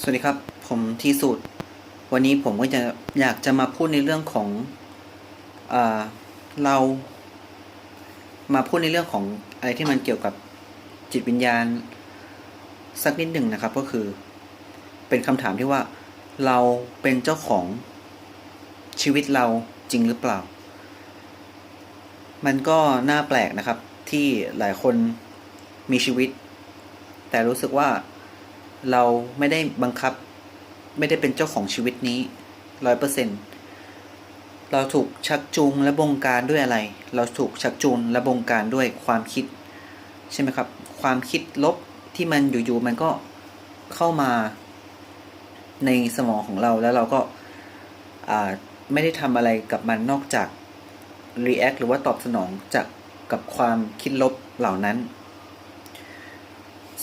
สวัสดีครับ ผมทีสูตร วันนี้ผมก็จะอยากจะมาพูดในเรื่องของอเรา มาพูดในเรื่องของอะไรที่มันเกี่ยวกับจิตวิญญาณ สักนิดหนึ่งนะครับ ก็คือ เป็นคำถามที่ว่า เราเป็นเจ้าของชีวิตเราจริงหรือเปล่า มันก็น่าแปลกนะครับที่หลายคนมีชีวิต แต่รู้สึกว่า เราไม่ได้บังคับ ไม่ได้เป็นเจ้าของชีวิตนี้ร้อยเปอร์เซ็นเราถูกชักจูงและบงการด้วยอะไร เราถูกชักจูงและบงการด้วยความคิด ใช่ไหมครับ ความคิดลบที่มันอยู่ๆมันก็เข้ามาในสมองของเราแล้วเราก็าไม่ได้ทำอะไรกับมันนอกจาก react หรือว่าตอบสนองจากกับความคิดลบเหล่านั้น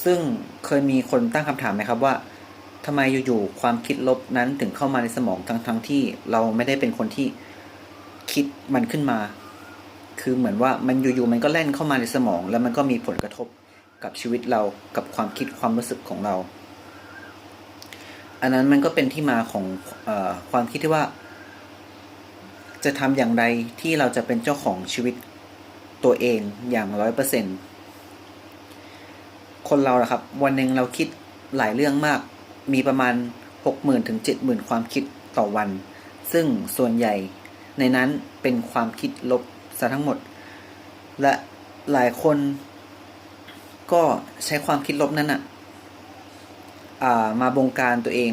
ซึ่งเคยมีคนตั้งคำถามไหมครับว่าทำไมอยู่ๆความคิดลบนั้นถึงเข้ามาในสมองทั้งๆทที่เราไม่ได้เป็นคนที่คิดมันขึ้นมา คือเหมือนว่ามันอยู่ๆมันก็แล่นเข้ามาในสมอง แล้วมันก็มีผลกระทบกับชีวิตเรากับความคิดความรู้สึกของเรา อันนั้นมันก็เป็นที่มาของออความคิดที่ว่า จะทำอย่างไรที่เราจะเป็นเจ้าของชีวิตตัวเองอย่างร้อยเปอร์เซ็นต์ คนเราอะครับ วันหนึ่งเราคิดหลายเรื่องมาก มีประมาณหกหมื่นถึงเจ็ดหมื่นความคิดต่อวัน ซึ่งส่วนใหญ่ในนั้นเป็นความคิดลบซะทั้งหมด และหลายคนก็ใช้ความคิดลบนั้นอะอ่ามาบงการตัวเอง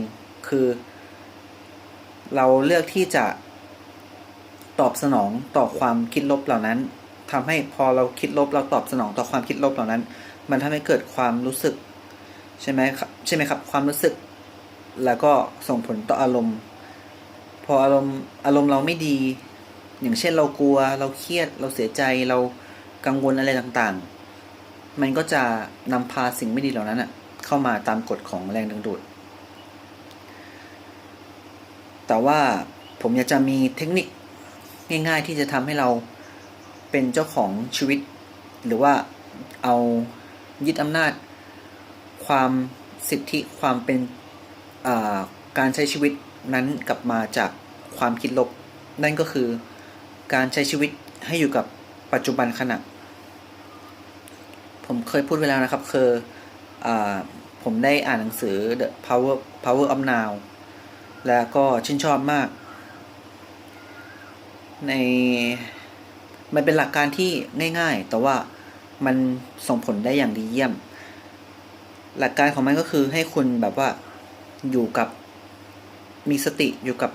คือ เราเลือกที่จะตอบสนองต่อความคิดลบเหล่านั้นทำให้พอเราคิดลบเราตอบสนองต่อความคิดลบเหล่านั้น มันทำให้เกิดความรู้สึกใช่ไหมครับใช่ไหมครับ ความรู้สึก แล้วก็ส่งผลต่ออารมณ์ พออารมณ์อารมณ์เราไม่ดี อย่างเช่นเรากลัว เราเครียด เราเสียใจเรากังวลอะไรต่างๆ มันก็จะนำพาสิ่งไม่ดีเหล่านั้นอะเข้ามาตามกฎของแรงดึงดูด แต่ว่าผมอยากจะมีเทคนิคง่าย ๆ ที่จะทำให้เราเป็นเจ้าของชีวิต หรือว่าเอา ยึดอำนาจความสิทธิความเป็นการใช้ชีวิตนั้นกลับมาจากความคิดลบ นั่นก็คือการใช้ชีวิตให้อยู่กับปัจจุบันขณะ ผมเคยพูดไปแล้วนะครับคืออผมได้อ่านหนังสือ The Power Power of Now แล้วก็ชื่นชอบมาก ในมันเป็นหลักการที่ง่ายๆ แต่ว่า มันส่งผลได้อย่างดีเยี่ยม หลักการของมันก็คือให้คุณแบบว่าอยู่กับมีสติอยู่กับ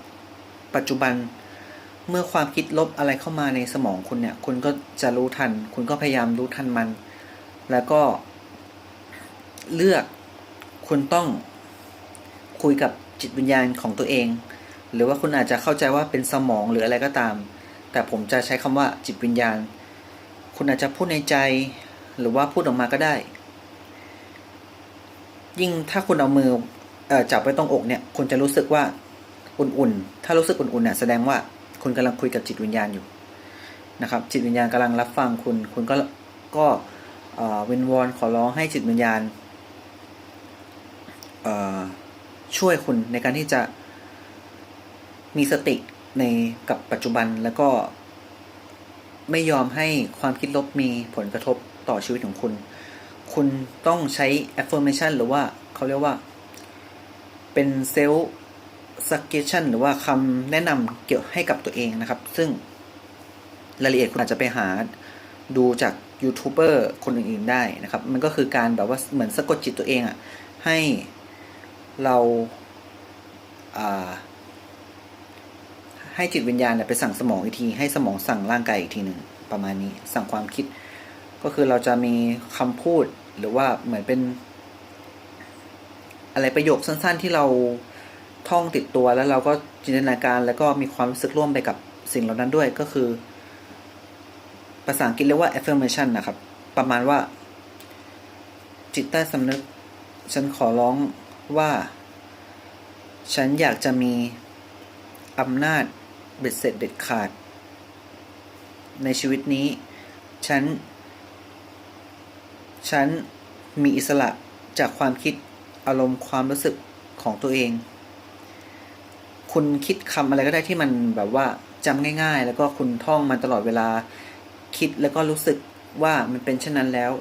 ปัจจุบัน เมื่อความคิดลบอะไรเข้ามาในสมองคุณเนี่ย คุณก็จะรู้ทัน คุณก็พยายามรู้ทันมัน แล้วก็เลือกคุณต้องคุยกับจิตวิญญาณของตัวเอง หรือว่าคุณอาจจะเข้าใจว่าเป็นสมองหรืออะไรก็ตาม แต่ผมจะใช้คำว่าจิตวิญญาณ คุณอาจจะพูดในใจหรือว่าพูดออกมาก็ได้ ยิ่งถ้าคุณเอามืออจับไว้ตรงอกเนี่ย คุณจะรู้สึกว่าอุ่นๆ ถ้ารู้สึกอุ่นๆเนี่ยแสดงว่าคุณกำลังคุยกับจิตวิญญาณอยู่นะครับ จิตวิญญาณกำลังรับฟังคุณ คุณก็ก็เวินวอนขอร้องให้จิตวิญญาณช่วยคุณในการที่จะมีสติในกับปัจจุบันแล้วก็ ไม่ยอมให้ความคิดลบมีผลกระทบต่อชีวิตของคุณ คุณต้องใช้ affirmation หรือว่าเขาเรียกว่า เป็น self suggestion หรือว่าคำแนะนำเกี่ยวให้กับตัวเองนะครับ ซึ่งรายละเอียดคุณอาจจะไปหาดูจากยูทูบเบอร์คนอื่นๆได้นะครับ มันก็คือการแบบว่าเหมือนสะกดจิตตัวเองอะ่ะ ให้เรา ให้จิตวิญญาณไปสั่งสมองอีกที ให้สมองสั่งร่างกายอีกทีหนึ่งประมาณนี้ สั่งความคิด ก็คือเราจะมีคำพูดหรือว่าเหมือนเป็น อะไรประโยคสั้น ๆ ที่เราท่องติดตัวแล้วเราก็จินตนาการ แล้วก็มีความรู้สึกร่วมไปกับสิ่งเหล่านั้นด้วยก็คือ ภาษาอังกฤษเรียกว่า affirmation นะครับ ประมาณว่า จิตใต้สำนึก ฉันขอร้องว่า ฉันอยากจะมีอำนาจ เบ็ดเสร็จเด็ดขาด ในชีวิตนี้ ฉัน ฉันมีอิสระจากความคิดอารมณ์ความรู้สึกของตัวเอง คุณคิดคำอะไรก็ได้ที่มันแบบว่าจำง่าย ๆ แล้วก็คุณท่องมันตลอดเวลาคิดแล้วก็รู้สึกว่ามันเป็นเช่นนั้นแล้ว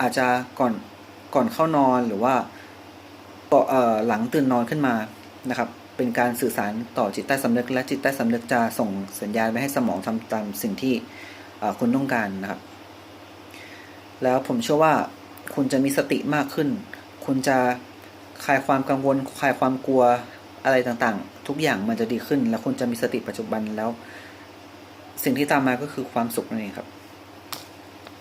อาจจะก่อนก่อนเข้านอนหรือว่าก่อนเอ่อหลังตื่นนอนขึ้นมานะครับ เป็นการสื่อสารต่อจิตใต้สำนึก และจิตใต้สำนึกจะส่งสัญญาณไปให้สมองทำตามสิ่งที่คุณต้องการนะครับ แล้วผมเชื่อว่าคุณจะมีสติมากขึ้น คุณจะคลายความกังวลคลายความกลัวอะไรต่างๆ ทุกอย่างมันจะดีขึ้น แล้วคุณจะมีสติปัจจุบันแล้ว สิ่งที่ตามมาก็คือความสุขนั่นเองครับ